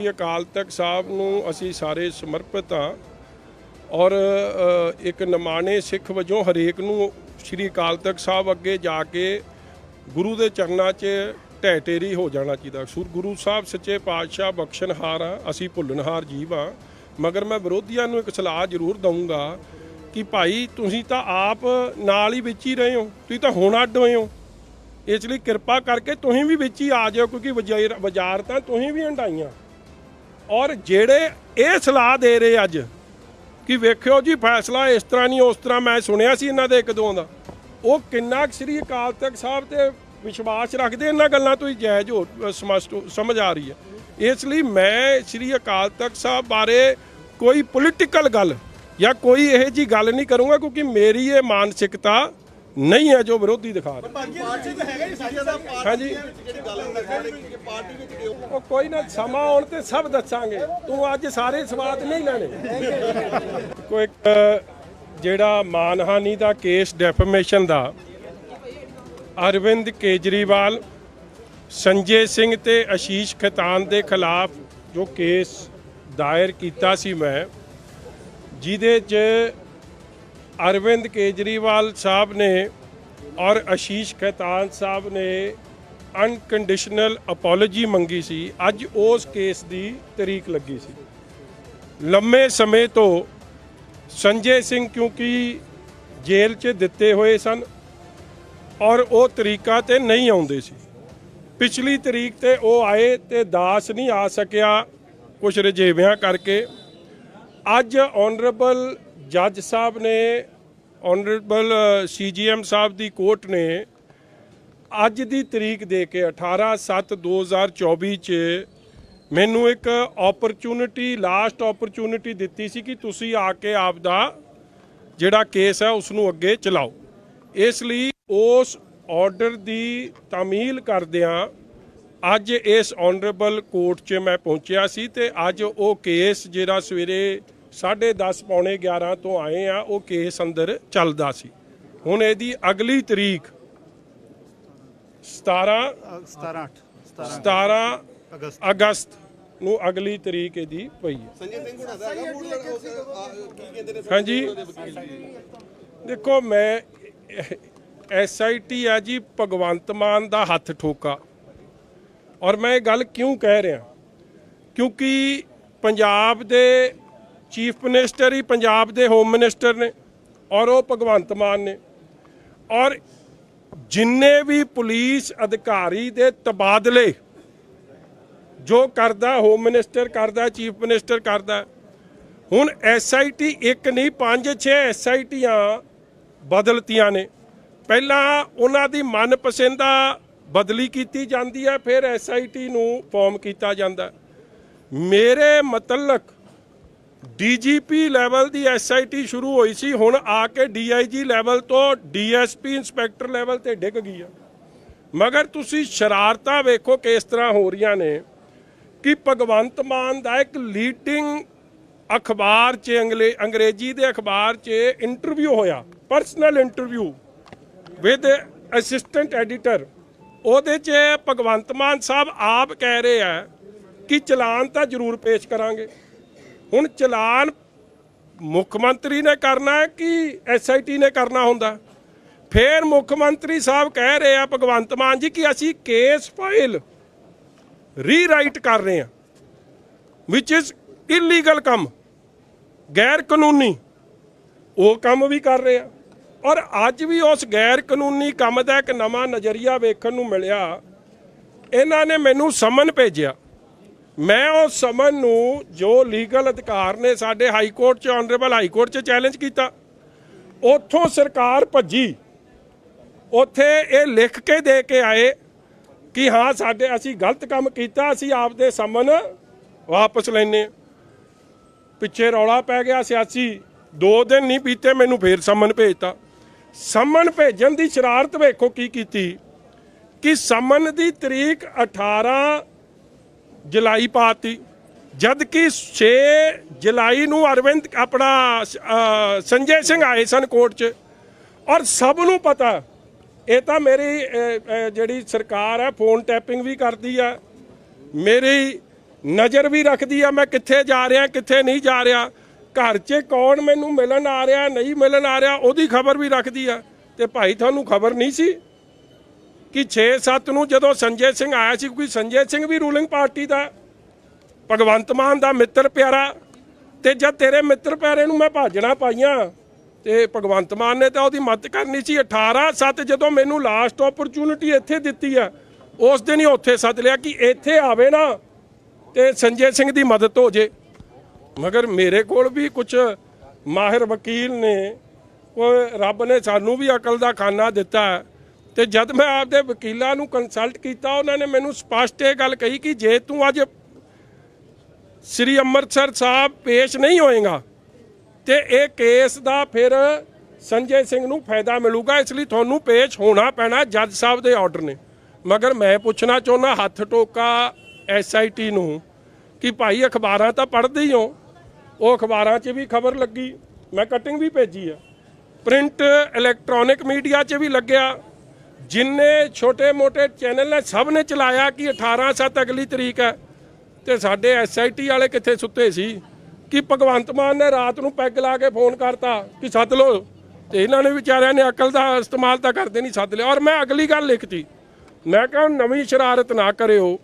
ਸ੍ਰੀ ਅਕਾਲ ਤਖਤ ਸਾਹਿਬ ਨੂੰ ਅਸੀਂ ਸਾਰੇ ਸਮਰਪਿਤ ਹਾਂ ਔਰ ਇੱਕ ਨਿਮਾਣੇ ਸਿੱਖ ਵਜੋਂ ਹਰੇਕ ਨੂੰ ਸ੍ਰੀ ਅਕਾਲ ਤਖਤ ਸਾਹਿਬ ਅੱਗੇ ਜਾ ਕੇ ਗੁਰੂ ਦੇ ਚਰਨਾਂ 'ਚ ਢਹਿ ਢੇਰੀ ਹੋ ਜਾਣਾ ਚਾਹੀਦਾ। ਸੁਰ ਗੁਰੂ ਸਾਹਿਬ ਸੱਚੇ ਪਾਤਸ਼ਾਹ ਬਖਸ਼ਣਹਾਰ ਆ ਅਸੀਂ ਭੁੱਲਣਹਾਰ ਜੀਵ ਆ ਮਗਰ ਮੈਂ ਵਿਰੋਧੀਆਂ ਨੂੰ ਇੱਕ ਸਲਾਹ ਜ਼ਰੂਰ ਦਊਂਗਾ ਕਿ ਭਾਈ ਤੁਸੀਂ ਤਾਂ ਆਪ ਨਾਲ ਹੀ ਵਿੱਚ ਹੀ ਰਹੇ ਹੋ, ਤੁਸੀਂ ਤਾਂ ਹੁਣ ਅੱਡ ਹੋਏ ਹੋ। ਇਸ ਲਈ ਕਿਰਪਾ ਕਰਕੇ ਤੁਸੀਂ ਵੀ ਵਿੱਚ ਹੀ ਆ ਜਾਓ ਕਿਉਂਕਿ ਵਜ਼ਾਰ ਬਾਜ਼ਾਰ ਤਾਂ ਤੁਸੀਂ ਵੀ ਹੰਡਾਈਆਂ ਔਰ ਜਿਹੜੇ ਇਹ ਸਲਾਹ ਦੇ ਰਹੇ ਅੱਜ ਕਿ ਵੇਖਿਓ ਜੀ ਫੈਸਲਾ ਇਸ ਤਰ੍ਹਾਂ ਨਹੀਂ, ਉਸ ਤਰ੍ਹਾਂ ਮੈਂ ਸੁਣਿਆ ਸੀ ਇਹਨਾਂ ਦੇ ਇੱਕ ਦੋ ਦਾ। ਉਹ ਕਿੰਨਾ ਕੁ ਸ੍ਰੀ ਅਕਾਲ ਤਖਤ ਸਾਹਿਬ ਤੇ ਵਿਸ਼ਵਾਸ ਰੱਖਦੇ ਇਹਨਾਂ ਗੱਲਾਂ ਤੋਂ ਹੀ ਜਾਇਜ਼ ਹੋ ਸਮਝ- ਸਮਝ ਆ ਰਹੀ ਹੈ। ਇਸ ਲਈ ਮੈਂ ਸ੍ਰੀ ਅਕਾਲ ਤਖਤ ਸਾਹਿਬ ਬਾਰੇ ਕੋਈ ਪੋਲੀਟੀਕਲ ਗੱਲ ਜਾਂ ਕੋਈ ਇਹੋ ਜੀ ਗੱਲ ਨਹੀਂ ਕਰੂੰਗਾ ਕਿਉਂਕਿ ਮੇਰੀ ਇਹ ਮਾਨਸਿਕਤਾ ਨਹੀਂ ਹੈ ਜੋ ਵਿਰੋਧੀ ਦਿਖਾ ਰਹੇ। ਪਾਰਟੀ ਤਾਂ ਹੈਗਾ ਹੀ ਸਾਜਾ ਸਾਹਿਬ ਪਾਰਟੀ ਹਾਂਜੀ। ਜਿਹੜੀ ਗੱਲ ਹੈ ਕਿ ਪਾਰਟੀ ਵਿੱਚ ਕਿਉਂ ਉਹ ਕੋਈ ਨਾ ਸਮਾਂ ਆਉਣ ਤੇ ਸਭ ਦੱਸਾਂਗੇ। ਤੂੰ ਅੱਜ ਸਾਰੇ ਸਵਾਦ ਨਹੀਂ ਲੈਣੇ। ਕੋਈ ਇੱਕ ਜਿਹੜਾ ਮਾਨਹਾਨੀ ਦਾ ਕੇਸ ਡੈਫੇਮੇਸ਼ਨ ਦਾ ਅਰਵਿੰਦ ਕੇਜਰੀਵਾਲ ਸੰਜੇ ਸਿੰਘ ਤੇ ਆਸ਼ੀਸ਼ ਖਤਾਨ ਦੇ ਖਿਲਾਫ ਜੋ ਕੇਸ ਦਾਇਰ ਕੀਤਾ ਸੀ ਮੈਂ ਜਿਹਦੇ 'ਚ ਅਰਵਿੰਦ ਕੇਜਰੀਵਾਲ ਸਾਹਿਬ ਨੇ ਔਰ ਆਸ਼ੀਸ਼ ਖੈਤਾਨ ਸਾਹਿਬ ਨੇ ਅਨਕੰਡੀਸ਼ਨਲ ਅਪੋਲੋਜੀ ਮੰਗੀ ਸੀ। ਅੱਜ ਉਸ ਕੇਸ ਦੀ ਤਰੀਕ ਲੱਗੀ ਸੀ। ਲੰਮੇ ਸਮੇਂ ਤੋਂ ਸੰਜੇ ਸਿੰਘ ਕਿਉਂਕਿ ਜੇਲ੍ਹ 'ਚ ਦਿੱਤੇ ਹੋਏ ਸਨ ਔਰ ਉਹ ਤਰੀਕਾ ਤੇ ਨਹੀਂ ਆਉਂਦੇ ਸੀ। ਪਿਛਲੀ ਤਰੀਕ ਤੇ ਉਹ ਆਏ ਤੇ ਦਾਸ ਨਹੀਂ ਆ ਸਕਿਆ ਕੁਝ ਰਜੇਵਿਆਂ ਕਰਕੇ। ਅੱਜ ਆਨਰੇਬਲ ਜੱਜ ਸਾਹਿਬ ਨੇ ਆਨਰੇਬਲ ਸੀਜੀਐਮ ਸਾਹਿਬ ਦੀ ਕੋਰਟ ਨੇ ਅੱਜ ਦੀ ਤਰੀਕ ਦੇ ਕੇ 18/7/2024 ਚ ਮੈਨੂੰ ਇੱਕ ਓਪਰਚੁਨਿਟੀ ਲਾਸਟ ਓਪਰਚੁਨਿਟੀ ਦਿੱਤੀ ਸੀ ਕਿ ਤੁਸੀਂ ਆ ਕੇ ਆਪ ਦਾ ਜਿਹੜਾ ਕੇਸ ਹੈ ਉਸ ਨੂੰ ਅੱਗੇ ਚਲਾਓ। ਇਸ ਲਈ ਉਸ ਆਰਡਰ ਦੀ ਤਾਮੀਲ ਕਰਦਿਆਂ ਅੱਜ ਇਸ ਆਨਰੇਬਲ ਕੋਰਟ 'ਚ ਮੈਂ ਪਹੁੰਚਿਆ ਸੀ ਤੇ ਅੱਜ ਉਹ ਕੇਸ ਜਿਹੜਾ ਸਵੇਰੇ 10:30 ਪੌਣੇ 11 ਤੋਂ ਆਏ ਆ ਉਹ ਕੇਸ ਅੰਦਰ ਚੱਲਦਾ ਸੀ। ਹੁਣ ਇਹਦੀ ਅਗਲੀ ਤਰੀਕ 17 17 17 ਅਗਸਤ। ਨੂੰ ਅਗਲੀ ਤਰੀਕ ਇਹਦੀ ਪਈ ਹੈ। ਸੰਜੇ ਸਿੰਘ ਹੁਣਾਂ ਦਾ ਹੈਗਾ ਮੂਡ ਲੜ- ਉਹ, ਆ, ਕੀ ਕਹਿੰਦੇ ਨੇ? ਹਾਂਜੀ। ਦੇਖੋ ਮੈਂ ਐਸਆਈਟੀ ਆ ਜੀ ਭਗਵੰਤ ਮਾਨ ਦਾ ਹੱਥ ਠੋਕਾ। ਔਰ ਮੈਂ ਇਹ ਗੱਲ ਕਿਉਂ ਕਹਿ ਰਿਹਾ? ਕਿਉਂਕਿ ਪੰਜਾਬ ਦੇ ਚੀਫ ਮਿਨਿਸਟਰ ਹੀ ਪੰਜਾਬ ਦੇ ਹੋਮ ਮਿਨਿਸਟਰ ਨੇ ਔਰ ਉਹ ਭਗਵੰਤ ਮਾਨ ਨੇ। ਔਰ ਜਿੰਨੇ ਵੀ ਪੁਲਿਸ ਅਧਿਕਾਰੀ ਦੇ ਤਬਾਦਲੇ ਜੋ ਕਰਦਾ, ਹੋਮ ਮਿਨਿਸਟਰ ਕਰਦਾ, ਚੀਫ ਮਿਨਿਸਟਰ ਕਰਦਾ, ਹੁਣ ਐਸਆਈਟੀ ਇੱਕ ਨਹੀਂ, ਪੰਜ ਛੇ ਐਸਆਈਟੀਆਂ ਬਦਲਤੀਆਂ ਨੇ। ਪਹਿਲਾਂ ਉਹਨਾਂ ਦੀ ਮਨਪਸੰਦਾ ਬਦਲੀ ਕੀਤੀ ਜਾਂਦੀ ਹੈ, ਫਿਰ ਐਸਆਈਟੀ ਨੂੰ ਫਾਰਮ ਕੀਤਾ ਜਾਂਦਾ। ਮੇਰੇ ਮਤਲਕ ਡੀਜੀਪੀ ਲੈਵਲ ਦੀ ਐਸਆਈਟੀ ਸ਼ੁਰੂ ਹੋਈ ਸੀ, ਹੁਣ ਆ ਕੇ ਡੀਆਈਜੀ ਲੈਵਲ ਤੋਂ ਡੀਐਸਪੀ ਇੰਸਪੈਕਟਰ ਲੈਵਲ ਤੇ ਡਿੱਗ ਗਈ ਆ। ਮਗਰ ਤੁਸੀਂ ਸ਼ਰਾਰਤਾਂ ਵੇਖੋ ਕਿਸ ਤਰ੍ਹਾਂ ਹੋ ਰਹੀਆਂ ਨੇ ਕਿ ਭਗਵੰਤ ਮਾਨ ਦਾ ਇੱਕ ਲੀਡਿੰਗ ਅਖਬਾਰ 'ਚ, ਅੰਗਲੇ, ਅੰਗਰੇਜ਼ੀ ਦੇ ਅਖਬਾਰ 'ਚ ਇੰਟਰਵਿਊ ਹੋਇਆ personal interview with assistant editor ਉਹਦੇ 'ਚ ਭਗਵੰਤ ਮਾਨ ਸਾਹਿਬ ਆਪ ਕਹਿ ਰਹੇ ਆ ਕਿ ਚਲਾਨ ਤਾਂ ਜ਼ਰੂਰ ਪੇਸ਼ ਕਰਾਂਗੇ। ਹੁਣ ਚਲਾਨ ਮੁੱਖ ਮੰਤਰੀ ਨੇ ਕਰਨਾ ਹੈ ਕਿ ਐਸਆਈਟੀ ਨੇ ਕਰਨਾ ਹੁੰਦਾ? ਫੇਰ ਮੁੱਖ ਮੰਤਰੀ ਸਾਹਿਬ ਕਹਿ ਰਹੇ ਆ ਭਗਵੰਤ ਮਾਨ ਜੀ ਕਿ ਅਸੀਂ ਕੇਸ ਫਾਈਲ ਰੀਰਾਈਟ ਕਰ ਰਹੇ ਹਾਂ ਵਿਚ ਇਜ਼ ਇਲੀਗਲ ਕੰਮ ਗੈਰ ਕਾਨੂੰਨੀ ਉਹ ਕੰਮ ਵੀ ਕਰ ਰਹੇ ਆ। ਔਰ ਅੱਜ ਵੀ ਉਸ ਗੈਰ ਕਾਨੂੰਨੀ ਕੰਮ ਦਾ ਇੱਕ ਨਵਾਂ ਨਜ਼ਰੀਆ ਵੇਖਣ ਨੂੰ ਮਿਲਿਆ। ਇਹਨਾਂ ਨੇ ਮੈਨੂੰ ਸਮਨ ਭੇਜਿਆ। ਮੈਂ ਉਸ ਸਮਨ ਨੂੰ ਜੋ ਲੀਗਲ ਅਧਿਕਾਰ ਨੇ ਸਾਡੇ ਹਾਈ ਕੋਰਟ ਚ ਆਨਰੇਬਲ ਹਾਈ ਕੋਰਟ ਚ ਚੈਲੰਜ ਕੀਤਾ, ਉੱਥੋਂ ਸਰਕਾਰ ਭੱਜੀ। ਉੱਥੇ ਇਹ ਲਿਖ ਕੇ ਦੇ ਕੇ ਆਏ ਕਿ ਹਾਂ, ਸਾਡੇ, ਅਸੀਂ ਗਲਤ ਕੰਮ ਕੀਤਾ, ਅਸੀਂ ਆਪਦੇ ਸਮਨ ਵਾਪਸ ਲੈਨੇ ਪਿੱਛੇ ਰੌਲਾ ਪੈ ਗਿਆ ਸਿਆਸੀ, ਦੋ ਦਿਨ ਨਹੀਂ ਬੀਤੇ ਮੈਨੂੰ ਫੇਰ ਸਮਨ ਭੇਜਤਾ। ਸਮਨ ਭੇਜਣ ਦੀ ਸ਼ਰਾਰਤ ਵੇਖੋ ਕੀ ਕੀਤੀ। ਕਿ ਸਮਨ ਦੀ ਤਰੀਕ 18 ਜੁਲਾਈ ਪਾਤੀ। ਜਦ ਕਿ 6 ਜੁਲਾਈ ਨੂੰ ਅਰਵਿੰਦ ਆਪਣਾ ਸੰਜੇ ਸਿੰਘ ਆਏ ਸਨ ਕੋਰਟ 'ਚ। ਔਰ ਸਭ ਨੂੰ ਪਤਾ, ਇਹ ਤਾਂ ਮੇਰੀ ਜਿਹੜੀ ਸਰਕਾਰ ਹੈ ਫੋਨ ਟੈਪਿੰਗ ਵੀ ਕਰਦੀ ਆ। ਮੇਰੀ ਨਜ਼ਰ ਵੀ ਰੱਖਦੀ ਆ, ਮੈਂ ਕਿੱਥੇ ਜਾ ਰਿਹਾ, ਕਿੱਥੇ ਨਹੀਂ ਜਾ ਰਿਹਾ। ਘਰ 'ਚ ਕੌਣ ਮੈਨੂੰ ਮਿਲਣ ਆ ਰਿਹਾ, ਨਹੀਂ ਮਿਲਣ ਆ ਰਿਹਾ, ਉਹਦੀ ਖਬਰ ਵੀ ਰੱਖਦੀ ਆ। ਤੇ ਭਾਈ, ਤੁਹਾਨੂੰ ਖਬਰ ਨਹੀਂ ਸੀ? ਕਿ 6-7 ਨੂੰ ਜਦੋਂ ਸੰਜੇ ਸਿੰਘ ਆਇਆ ਸੀ, ਕਿਉਂਕਿ ਸੰਜੇ ਸਿੰਘ ਵੀ ਰੂਲਿੰਗ ਪਾਰਟੀ ਦਾ, ਭਗਵੰਤ ਮਾਨ ਦਾ ਮਿੱਤਰ ਪਿਆਰਾ, ਤੇ ਜਦ ਤੇਰੇ ਮਿੱਤਰ ਪਿਆਰੇ ਨੂੰ ਮੈਂ ਭਾਜਣਾ ਪਾਈਆਂ, ਤੇ ਭਗਵੰਤ ਮਾਨ ਨੇ ਤਾਂ ਉਹਦੀ ਮਦਦ ਕਰਨੀ ਸੀ। 18-7 ਜਦੋਂ ਮੈਨੂੰ ਲਾਸਟ ਓਪਰਚੁਨਿਟੀ ਇੱਥੇ ਦਿੱਤੀ ਆ, ਉਸ ਦਿਨ ਹੀ ਉੱਥੇ ਸੱਦ ਲਿਆ ਕਿ ਇੱਥੇ ਆਵੇ ਨਾ, ਤੇ ਸੰਜੇ ਸਿੰਘ ਦੀ ਮਦਦ ਹੋ ਜੇ। ਮਗਰ ਮੇਰੇ ਕੋਲ ਵੀ ਕੁਝ ਮਾਹਿਰ ਵਕੀਲ ਨੇ, ਉਹ ਰੱਬ ਨੇ ਸਾਨੂੰ ਵੀ ਅਕਲ ਦਾ ਖਾਨਾ ਦਿੱਤਾ। ਤੇ ਜਦ ਮੈਂ ਆਪਦੇ ਵਕੀਲਾਂ ਨੂੰ ਕੰਸਲਟ ਕੀਤਾ, ਉਹਨਾਂ ਨੇ ਮੈਨੂੰ ਸਪਸ਼ਟ ਇਹ ਗੱਲ ਕਹੀ ਕਿ ਜੇ ਤੂੰ ਅੱਜ ਸ੍ਰੀ ਅੰਮ੍ਰਿਤਸਰ ਸਾਹਿਬ ਪੇਸ਼ ਨਹੀਂ ਹੋਏਗਾ, ਤੇ ਇਹ ਕੇਸ ਦਾ ਫਿਰ ਸੰਜੇ ਸਿੰਘ ਨੂੰ ਫਾਇਦਾ ਮਿਲੂਗਾ, ਇਸ ਲਈ ਤੁਹਾਨੂੰ ਪੇਸ਼ ਹੋਣਾ ਪੈਣਾ ਜੱਜ ਸਾਹਿਬ ਦੇ ਆਰਡਰ ਨੇ। ਮਗਰ ਮੈਂ ਪੁੱਛਣਾ ਚਾਹੁੰਦਾ, ਹੱਥ ਟੋਕਾ ਐਸਆਈਟੀ ਨੂੰ ਕਿ ਭਾਈ ਅਖਬਾਰਾਂ ਤਾਂ ਪੜ੍ਹਦੇ ਹੀ ਹੋ, ਉਹ ਅਖਬਾਰਾਂ 'ਚ ਵੀ ਖਬਰ ਲੱਗੀ, ਮੈਂ ਕਟਿੰਗ ਵੀ ਭੇਜੀ ਆ। ਪ੍ਰਿੰਟ ਇਲੈਕਟ੍ਰੋਨਿਕ ਮੀਡੀਆ 'ਚ ਵੀ ਲੱਗਿਆ ਜਿੰਨੇ ਛੋਟੇ-ਮੋਟੇ ਚੈਨਲ ਨੇ, ਸਭ ਨੇ ਚਲਾਇਆ ਕਿ 18 ਸੱਤ ਅਗਲੀ ਤਰੀਕ ਹੈ। ਤੇ ਸਾਡੇ ਐਸਆਈਟੀ ਵਾਲੇ ਕਿੱਥੇ ਸੁੱਤੇ ਸੀ? ਕਿ ਭਗਵੰਤ ਮਾਨ ਨੇ ਰਾਤ ਨੂੰ ਪੈਗ ਲਾ ਕੇ ਫੋਨ ਕਰਤਾ ਕਿ ਸੱਦ ਲਓ। ਤੇ ਇਹਨਾਂ ਨੇ ਵਿਚਾਰਿਆਂ ਨੇ ਅਕਲ ਦਾ ਇਸਤੇਮਾਲ ਤਾਂ ਕਰਦੇ ਨਹੀਂ ਸੱਦ ਲਿਆ। ਔਰ ਮੈਂ ਅਗਲੀ ਗੱਲ ਲਿਖਤੀ। ਮੈਂ ਕਿਹਾ ਨਵੀਂ ਸ਼ਰਾਰਤ ਨਾ ਕਰਿਓ।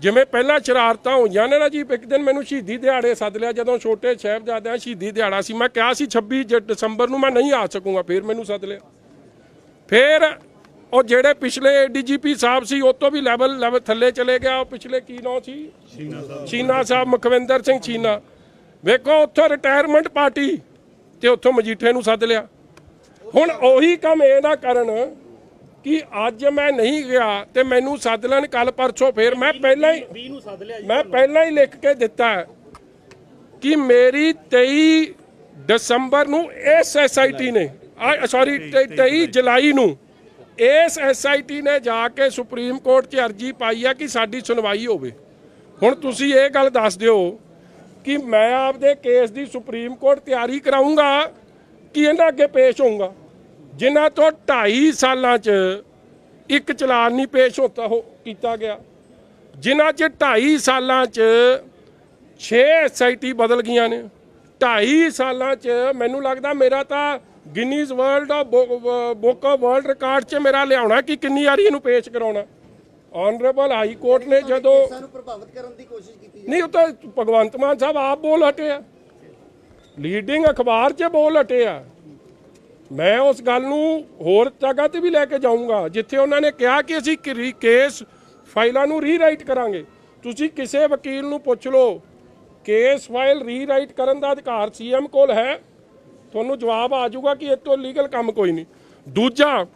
ਜਿਵੇਂ ਪਹਿਲਾਂ ਸ਼ਰਾਰਤਾਂ ਹੋਈਆਂ ਨੇ ਨਾ ਜੀ, ਇੱਕ ਦਿਨ ਮੈਨੂੰ ਸ਼ਹੀਦੀ ਦਿਹਾੜੇ ਸੱਦ ਲਿਆ। ਜਦੋਂ ਛੋਟੇ ਸਾਹਿਬਜ਼ਾਦਿਆਂ ਸ਼ਹੀਦੀ ਦਿਹਾੜਾ ਸੀ, ਮੈਂ ਕਿਹਾ ਸੀ 26 ਜ- ਦਸੰਬਰ ਨੂੰ ਮੈਂ ਨਹੀਂ ਆ ਸਕੂੰਗਾ, ਫਿਰ ਮੈਨੂੰ ਸੱਦ ਲਿਆ। ਫਿਰ ਉਹ ਜਿਹੜੇ ਪਿਛਲੇ ਡੀਜੀਪੀ ਸਾਹਿਬ ਸੀ ਉਹ ਤੋਂ ਵੀ ਲੈਵਲ ਲੈਵਲ ਥੱਲੇ ਚਲੇ ਗਿਆ। ਉਹ ਪਿਛਲੇ ਕੀ ਨਾਂ ਸੀ? ਚੀਨਾ ਸਾਹਿਬ। ਚੀਨਾ ਸਾਹਿਬ ਮੁਖਵਿੰਦਰ ਸਿੰਘ ਚੀਨਾ। ਵੇਖੋ ਉੱਥੋਂ ਰਿਟਾਇਰਮੈਂਟ ਪਾਰਟੀ ਤੇ ਉੱਥੋਂ ਮਜੀਠੇ ਨੂੰ ਸੱਦ ਲਿਆ। ਹੁਣ ਉਹੀ ਕੰਮ ਇਹ ਨਾ ਕਰਨ ਕਿ ਅੱਜ ਮੈਂ ਨਹੀਂ ਗਿਆ ਤੇ ਮੈਨੂੰ ਸੱਦ ਲੈਣ ਕੱਲ ਪਰਸੋਂ ਫੇਰ ਮੈਂ ਪਹਿਲਾਂ ਹੀ 20 ਨੂੰ ਸੱਦ ਲਿਆ ਜੀ। ਮੈਂ ਪਹਿਲਾਂ ਹੀ ਲਿਖ ਕੇ ਦਿੱਤਾ ਕਿ ਮੇਰੀ 23 ਦਸੰਬਰ ਨੂੰ ਇਸ ਐਸਆਈਟੀ ਨੇ ਸੌਰੀ 23 ਜੁਲਾਈ ਨੂੰ ਇਸ ਐਸਆਈਟੀ ਨੇ ਜਾ ਕੇ ਸੁਪਰੀਮ ਕੋਰਟ 'ਚ ਅਰਜੀ ਪਾਈ ਹੈ ਕਿ ਸਾਡੀ ਸੁਣਵਾਈ ਹੋਵੇ। ਹੁਣ ਤੁਸੀਂ ਇਹ ਗੱਲ ਦੱਸ ਦਿਓ ਕਿ ਮੈਂ ਆਪਦੇ ਕੇਸ ਦੀ ਸੁਪਰੀਮ ਕੋਰਟ ਤਿਆਰੀ ਕਰਾਉਂਗਾ ਕਿ ਇਹਨਾਂ ਅੱਗੇ ਪੇਸ਼ ਹੋਊਂਗਾ? ਜਿਨ੍ਹਾਂ ਤੋਂ 2.5 ਸਾਲਾਂ 'ਚ ਇੱਕ ਚਲਾਨ ਨਹੀਂ ਪੇਸ਼ ਹੁੰਦਾ ਹੋ, ਕੀਤਾ ਗਿਆ। ਜਿਨ੍ਹਾਂ 'ਚ 2.5 ਸਾਲਾਂ 'ਚ 6 ਐਸਆਈਟੀ ਬਦਲ ਗਈਆਂ ਨੇ। 2.5 ਸਾਲਾਂ 'ਚ ਮੈਨੂੰ ਲੱਗਦਾ ਮੇਰਾ ਤਾਂ Guinness world of book of world record 'ਚ ਮੇਰਾ ਲਿਆਉਣਾ ਕਿ ਕਿੰਨੀ ਵਾਰੀ ਇਹਨੂੰ ਪੇਸ਼ ਕਰਾਉਣਾ? ਆਨਰੇਬਲ ਹਾਈ ਕੋਰਟ ਨੇ ਜਦੋਂ ਸਾਨੂੰ ਪ੍ਰਭਾਵਿਤ ਕਰਨ ਦੀ ਕੋਸ਼ਿਸ਼ ਕੀਤੀ ਨਹੀਂ ਉਹ ਤਾਂ ਭਗਵੰਤ ਮਾਨ ਸਾਹਿਬ ਆਪ ਬੋਲ ਹਟੇ ਆ। ਲੀਡਿੰਗ ਅਖਬਾਰ 'ਚ ਬੋਲ ਹਟੇ ਆ। ਮੈਂ ਉਸ ਗੱਲ ਨੂੰ ਹੋਰ ਜਗ੍ਹਾ ਤੇ ਵੀ ਲੈ ਕੇ ਜਾਊਂਗਾ ਜਿੱਥੇ ਉਹਨਾਂ ਨੇ ਕਿਹਾ ਕਿ ਅਸੀਂ ਕੇਸ ਫਾਈਲਾਂ ਨੂੰ ਰੀਰਾਈਟ ਕਰਾਂਗੇ। ਤੁਸੀਂ ਕਿਸੇ ਵਕੀਲ ਨੂੰ ਪੁੱਛ ਲਓ ਕੇਸ ਫਾਈਲ ਰੀਰਾਈਟ ਕਰਨ ਦਾ ਅਧਿਕਾਰ ਸੀਐਮ ਕੋਲ ਹੈ। ਤੁਹਾਨੂੰ ਜਵਾਬ ਆ ਜਾਊਗਾ ਕਿ ਇਹ ਤੋਂ ਲੀਗਲ ਕੰਮ ਕੋਈ ਨਹੀਂ। ਦੂਜਾ,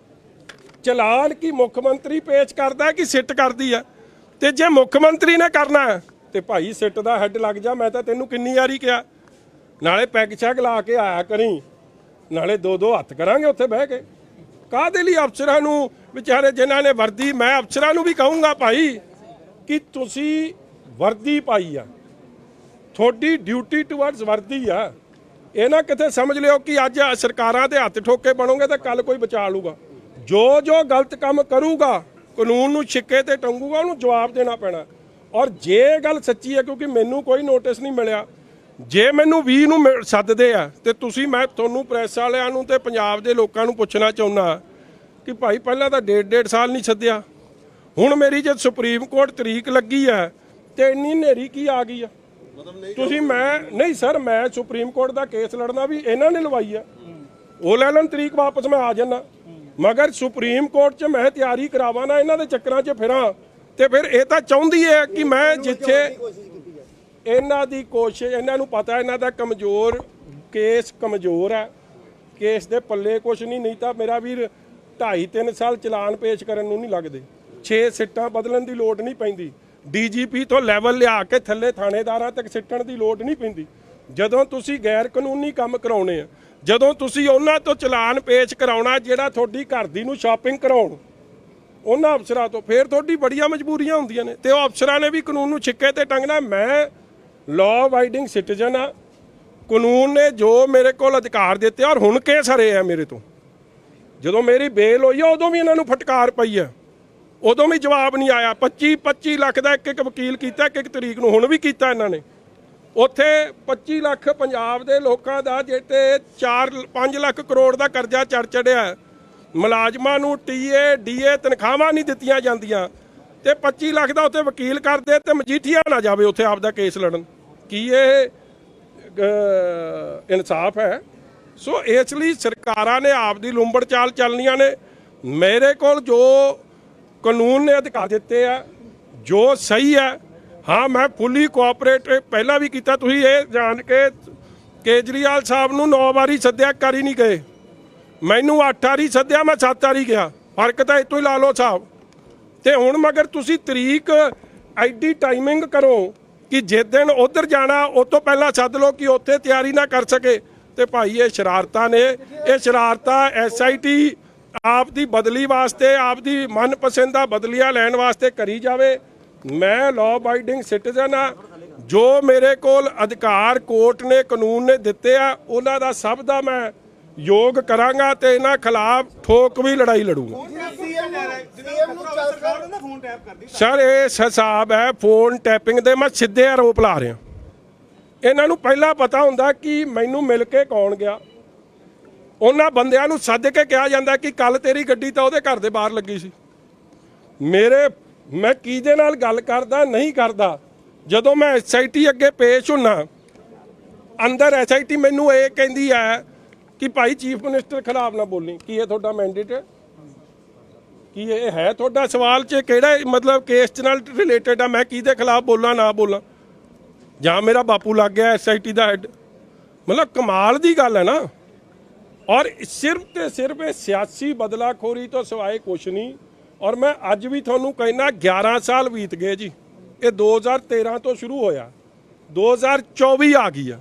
ਚਲਾਨ ਕੀ ਮੁੱਖ ਮੰਤਰੀ ਪੇਸ਼ ਕਰਦਾ ਹੈ ਕਿ ਸਿੱਟ ਕਰਦੀ ਹੈ? ਤੇ ਜੇ ਮੁੱਖ ਮੰਤਰੀ ਨੇ ਕਰਨਾ ਹੈ, ਤੇ ਭਾਈ ਸਿੱਟ ਦਾ ਹੈੱਡ ਲੱਗ ਜਾ, ਮੈਂ ਤਾਂ ਤੈਨੂੰ ਕਿੰਨੀ ਵਾਰੀ ਕਿਹਾ। ਨਾਲੇ ਪੈਗ ਸ਼ੈਗ ਲਾ ਕੇ ਆਇਆ ਕਰੀ, ਨਾਲੇ ਦੋ ਦੋ ਹੱਥ ਕਰਾਂਗੇ ਉੱਥੇ ਬਹਿ ਕੇ। ਕਾਹਦੇ ਲਈ ਅਫਸਰਾਂ ਨੂੰ ਵਿਚਾਰੇ ਜਿਨ੍ਹਾਂ ਨੇ ਵਰਦੀ, ਮੈਂ ਅਫਸਰਾਂ ਨੂੰ ਵੀ ਕਹੂੰਗਾ ਭਾਈ ਕਿ ਤੁਸੀਂ ਵਰਦੀ ਪਾਈ ਆ। ਤੁਹਾਡੀ ਡਿਊਟੀ ਟੁਵਰਡਸ ਵਰਦੀ ਆ। ਇਹ ਨਾ ਕਿਤੇ ਸਮਝ ਲਿਓ ਕਿ ਅੱਜ ਸਰਕਾਰਾਂ ਦੇ ਹੱਥ ਠੋਕੇ ਬਣੋਗੇ ਤਾਂ ਕੱਲ ਕੋਈ ਬਚਾ ਲੂਗਾ ਜੋ ਜੋ ਗਲਤ ਕੰਮ ਕਰੂਗਾ, ਕਾਨੂੰਨ ਨੂੰ ਛਿੱਕੇ ਤੇ ਟੰਗੂਗਾ, ਉਹਨੂੰ ਜਵਾਬ ਦੇਣਾ ਪੈਣਾ। ਔਰ ਜੇ ਇਹ ਗੱਲ ਸੱਚੀ ਹੈ, ਕਿਉਂਕਿ ਮੈਨੂੰ ਕੋਈ ਨੋਟਿਸ ਨਹੀਂ ਮਿਲਿਆ, ਜੇ ਮੈਨੂੰ 20 ਨੂੰ ਮਿਲ- ਸੱਦਦੇ ਆ, ਤੇ ਤੁਸੀਂ ਮੈਂ ਤੁਹਾਨੂੰ ਪ੍ਰੈਸ ਵਾਲਿਆਂ ਨੂੰ ਤੇ ਪੰਜਾਬ ਦੇ ਲੋਕਾਂ ਨੂੰ ਪੁੱਛਣਾ ਚਾਹੁੰਦਾ ਕਿ ਭਾਈ ਪਹਿਲਾਂ ਤਾਂ ਡੇਢ ਡੇਢ ਸਾਲ ਨਹੀਂ ਸੱਦਿਆ। ਹੁਣ ਮੇਰੀ ਜੇ ਸੁਪਰੀਮ ਕੋਰਟ ਤਰੀਕ ਲੱਗੀ ਹੈ, ਤੇ ਇੰਨੀ ਹਨੇਰੀ ਕੀ ਆ ਗਈ ਆ? ਤੁਸੀਂ ਮੈਂ ਨਹੀਂ ਸਰ ਮੈਂ ਸੁਪਰੀਮ ਕੋਰਟ ਦਾ ਕੇਸ ਲੜਨਾ ਵੀ ਇਹਨਾਂ ਨੇ ਲਵਾਈ ਆ। ਉਹ ਲੈ ਲੈਣ ਤਰੀਕ ਵਾਪਸ ਮੈਂ ਆ ਜਾਣਾ ਮਗਰ ਸੁਪਰੀਮ ਕੋਰਟ 'ਚ ਮੈਂ ਤਿਆਰੀ ਕਰਾਵਾਂ ਨਾ ਇਹਨਾਂ ਦੇ ਚੱਕਰਾਂ 'ਚ ਫਿਰਾਂ। ਤੇ ਫਿਰ ਇਹ ਤਾਂ ਚਾਹੁੰਦੀ ਹੈ ਕਿ ਮੈਂ ਜਿੱਥੇ ਇਹਨਾਂ ਦੀ ਕੋਸ਼ਿਸ਼ ਇਹਨਾਂ ਨੂੰ ਪਤਾ ਇਹਨਾਂ ਦਾ ਕਮਜ਼ੋਰ ਕੇਸ ਕਮਜ਼ੋਰ ਹੈ ਕੇਸ ਦੇ ਪੱਲੇ ਕੁਛ ਨਹੀਂ ਨਹੀਂ ਤਾਂ ਮੇਰਾ ਵੀਰ 2.5 3 ਸਾਲ ਚਲਾਨ ਪੇਸ਼ ਕਰਨ ਨੂੰ ਨਹੀਂ ਲੱਗਦੇ। 6 ਸਿੱਟਾਂ ਬਦਲਣ ਦੀ ਲੋੜ ਨਹੀਂ ਪੈਂਦੀ। ਡੀਜੀਪੀ ਤੋਂ ਲੈਵਲ ਲਿਆ ਕੇ ਥੱਲੇ ਥਾਣੇਦਾਰਾਂ ਤੱਕ ਸਿੱਟਣ ਦੀ ਲੋੜ ਨਹੀਂ ਪੈਂਦੀ। ਜਦੋਂ ਤੁਸੀਂ ਗੈਰ ਕਾਨੂੰਨੀ ਕੰਮ ਕਰਾਉਣੇ ਆ, ਜਦੋਂ ਤੁਸੀਂ ਉਹਨਾਂ ਤੋਂ ਚਲਾਨ ਪੇਸ਼ ਕਰਾਉਣਾ ਜਿਹੜਾ ਤੁਹਾਡੀ ਘਰ ਦੀ ਨੂੰ ਸ਼ਾਪਿੰਗ ਕਰਾਉਣ, ਉਹਨਾਂ ਅਫਸਰਾਂ ਤੋਂ ਫੇਰ ਤੁਹਾਡੀ ਬੜੀਆਂ ਮਜਬੂਰੀਆਂ ਹੁੰਦੀਆਂ ਨੇ। ਤੇ ਉਹ ਅਫਸਰਾਂ ਨੇ ਵੀ ਕਾਨੂੰਨ ਨੂੰ ਛਿੱਕੇ ਤੇ ਟੰਗਣਾ। ਮੈਂ ਲਾਅ ਅਬਾਈਡਿੰਗ ਸਿਟੀਜ਼ਨ ਆ। ਕਾਨੂੰਨ ਨੇ ਜੋ ਮੇਰੇ ਕੋਲ ਅਧਿਕਾਰ ਦਿੱਤੇ ਔਰ ਹੁਣ ਕੇਸ ਹਰੇ ਆ ਮੇਰੇ ਤੋਂ। ਜਦੋਂ ਮੇਰੀ ਬੇਲ ਹੋਈ ਆ, ਉਦੋਂ ਵੀ ਇਹਨਾਂ ਨੂੰ ਫਟਕਾਰ ਪਈ ਆ। ਉਦੋਂ ਵੀ ਜਵਾਬ ਨਹੀਂ ਆਇਆ। 25 25 ਲੱਖ ਦਾ ਇੱਕ ਇੱਕ ਵਕੀਲ ਕੀਤਾ ਇੱਕ ਇੱਕ ਤਰੀਕ ਨੂੰ ਹੁਣ ਵੀ ਕੀਤਾ ਇਹਨਾਂ ਨੇ। ਉੱਥੇ 25 ਲੱਖ ਪੰਜਾਬ ਦੇ ਲੋਕਾਂ ਦਾ ਜਿਹੜੇ 4 5 ਲੱਖ ਕਰੋੜ ਦਾ ਕਰਜ਼ਾ ਚੜ ਚੜਿਆ ਮੁਲਾਜ਼ਮਾਂ ਨੂੰ ਟੀਏ ਡੀਏ ਤਨਖਾਹਾਂ ਨਹੀਂ ਦਿੱਤੀਆਂ ਜਾਂਦੀਆਂ। ਤੇ 25 ਲੱਖ ਦਾ ਉੱਥੇ ਵਕੀਲ ਕਰਦੇ ਤੇ ਮਜੀਠੀਆ ਨਾ ਜਾਵੇ ਉੱਥੇ ਆਪਦਾ ਕੇਸ ਲੜਨ। ਕੀ ਇਹ ਇਨਸਾਫ ਹੈ? ਸੋ ਇਸ ਲਈ ਸਰਕਾਰਾਂ ਨੇ ਆਪਦੀ ਲੂੰਬੜ ਚਾਲ ਚੱਲਣੀਆਂ ਨੇ। ਮੇਰੇ ਕੋਲ ਜੋ ਕਾਨੂੰਨ ਨੇ ਅਧਿਕਾਰ ਦਿੱਤੇ ਆ, ਜੋ ਸਹੀ ਹੈ ਹਾਂ, ਮੈਂ ਫੁੱਲੀ ਕੋਆਪਰੇਟ ਪਹਿਲਾਂ ਵੀ ਕੀਤਾ, ਤੁਸੀਂ ਇਹ ਜਾਣ ਕੇ ਕੇਜਰੀਵਾਲ ਸਾਹਿਬ ਨੂੰ 9 ਵਾਰੀ ਸੱਦਿਆ ਕਰ ਹੀ ਨਹੀਂ ਗਏ। ਮੈਨੂੰ 8 ਵਾਰੀ ਸੱਦਿਆ, ਮੈਂ 7 ਵਾਰੀ ਗਿਆ। ਫ਼ਰਕ ਤਾਂ ਇਤੋਂ ਹੀ ਲਾ ਲਓ ਸਾਹਿਬ। ਤੇ ਹੁਣ ਮਗਰ ਤੁਸੀਂ ਤਰੀਕ ਐਡੀ ਟਾਈਮਿੰਗ ਕਰੋ ਕਿ ਜਿਸ ਦਿਨ ਉਧਰ ਜਾਣਾ, ਉਸ ਤੋਂ ਪਹਿਲਾਂ ਸੱਦ ਲਓ ਕਿ ਉੱਥੇ ਤਿਆਰੀ ਨਾ ਕਰ ਸਕੇ। ਤੇ ਭਾਈ, ਇਹ ਸ਼ਰਾਰਤਾਂ ਨੇ। ਇਹ ਸ਼ਰਾਰਤਾਂ ਐਸਆਈਟੀ ਆਪ ਦੀ ਬਦਲੀ ਵਾਸਤੇ ਆਪ ਦੀ ਮਨਪਸੰਦਾ ਬਦਲੀਆਂ ਲੈਣ ਵਾਸਤੇ ਕਰੀ ਜਾਵੇ। ਮੈਂ ਲਾਅ ਅਬਾਈਡਿੰਗ ਸਿਟੀਜ਼ਨ ਆ। ਜੋ ਮੇਰੇ ਕੋਲ ਅਧਿਕਾਰ ਕੋਰਟ ਨੇ ਕਾਨੂੰਨ ਨੇ ਦਿੱਤੇ ਆ ਉਹਨਾਂ ਦਾ ਸਭ ਦਾ ਮੈਂ ਯੋਗ ਕਰਾਂਗਾ ਤੇ ਇਹਨਾਂ ਖਿਲਾਫ ਠੋਕ ਵੀ ਲੜਾਈ ਲੜੂੰਗਾ। ਸਰ ਇਹ ਹਿਸਾਬ ਹੈ ਫੋਨ ਟੈਪਿੰਗ ਦੇ ਮੈਂ ਸਿੱਧੇ ਆਰੋਪ ਲਾ ਰਿਹਾ। ਇਹਨਾਂ ਨੂੰ ਪਹਿਲਾਂ ਪਤਾ ਹੁੰਦਾ ਕਿ ਮੈਨੂੰ ਮਿਲ ਕੇ ਕੌਣ ਗਿਆ। ਉਹਨਾਂ ਬੰਦਿਆਂ ਨੂੰ ਸੱਦ ਕੇ ਕਿਹਾ ਜਾਂਦਾ ਕਿ ਕੱਲ ਤੇਰੀ ਗੱਡੀ ਤਾਂ ਉਹਦੇ ਘਰ ਦੇ ਬਾਹਰ ਲੱਗੀ ਸੀ। ਮੇਰੇ, ਮੈਂ ਕਿਹਦੇ ਨਾਲ ਗੱਲ ਕਰਦਾ, ਨਹੀਂ ਕਰਦਾ? ਜਦੋਂ ਮੈਂ ਐਸਆਈਟੀ ਅੱਗੇ ਪੇਸ਼ ਹੁੰਨਾ, ਅੰਦਰ ਐਸਆਈਟੀ ਮੈਨੂੰ ਇਹ ਕਹਿੰਦੀ ਹੈ ਕਿ ਭਾਈ ਚੀਫ ਮਿਨਿਸਟਰ ਖਿਲਾਫ ਨਾ ਬੋਲੀ। ਕੀ ਇਹ ਤੁਹਾਡਾ ਮੈਂਡੇਟ ਹੈ? ਕੀ ਇਹ ਹੈ ਤੁਹਾਡਾ ਸਵਾਲ 'ਚ ਕਿਹੜਾ ਮਤਲਬ ਕੇਸ 'ਚ ਨਾਲ ਰਿਲੇਟਡ ਆ, ਮੈਂ ਕਿਹਦੇ ਖਿਲਾਫ ਬੋਲਾਂ, ਨਾ ਬੋਲਾਂ? ਜਾਂ ਮੇਰਾ ਬਾਪੂ ਲੱਗ ਗਿਆ ਐਸਆਈਟੀ ਦਾ ਹੈਡ ਮਤਲਬ ਕਮਾਲ ਦੀ ਗੱਲ ਹੈ ਨਾ। ਔਰ ਸਿਰਫ ਤੇ ਸਿਰਫ ਇਹ ਸਿਆਸੀ ਬਦਲਾਖੋਰੀ ਤੋਂ ਸਿਵਾਏ ਕੁਛ ਨਹੀਂ। ਔਰ ਮੈਂ ਅੱਜ ਵੀ ਤੁਹਾਨੂੰ ਕਹਿਣਾ 11 ਸਾਲ ਬੀਤ ਗਏ ਜੀ। ਇਹ 2013 ਤੋਂ ਸ਼ੁਰੂ ਹੋਇਆ। 2024 ਆ ਗਈ ਆ।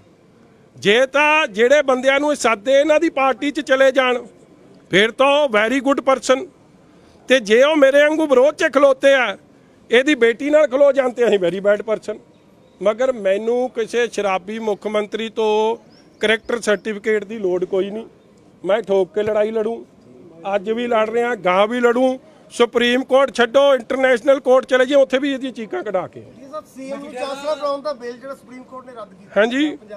ਜੇ ਤਾਂ ਜਿਹੜੇ ਬੰਦਿਆਂ ਨੂੰ ਇਹ ਸਾਦੇ ਇਹਨਾਂ ਦੀ ਪਾਰਟੀ 'ਚ ਚਲੇ ਜਾਣ, ਫਿਰ ਤਾਂ ਉਹ ਵੈਰੀ ਗੁੱਡ ਪਰਸਨ ਤੇ ਜੇ ਉਹ ਮੇਰੇ ਵਾਂਗੂ ਵਿਰੋਧ 'ਚ ਖਲੋਤੇ ਆ, ਇਹਦੀ ਬੇਟੀ ਨਾਲ ਖਲੋ ਜਾਂਦੇ ਅਸੀਂ ਵੈਰੀ ਬੈਡ ਪਰਸਨ ਮਗਰ ਮੈਨੂੰ ਕਿਸੇ ਸ਼ਰਾਬੀ ਮੁੱਖ ਮੰਤਰੀ ਤੋਂ ਕਰੈਕਟਰ ਸਰਟੀਫਿਕੇਟ ਦੀ ਲੋੜ ਕੋਈ ਨਹੀਂ। ਮੈਂ ਠੋਕ ਕੇ ਲੜਾਈ ਲੜੂੰ ਅੱਜ ਵੀ ਲੜ ਰਿਹਾ ਗਾਂ ਵੀ ਲੜੂੰ ਸੁਪਰੀਮ ਕੋਰਟ ਛੱਡੋ ਇੰਟਰਨੈਸ਼ਨਲ ਕੋਰਟ ਚਲੇ ਜਾਈਏ ਉੱਥੇ ਵੀ ਇਹਦੀ ਚੀਕਾਂ ਕਢਾ ਕੇ ਜੀ ਸਰ ਸੀਐਮ ਨੂੰ ਚਾਂਸਲਰ ਬਣਾਉਣ ਦਾ ਬਿੱਲ ਜਿਹੜਾ ਸੁਪਰੀਮ ਕੋਰਟ ਨੇ ਰੱਦ ਕੀਤਾ। ਹਾਂਜੀ।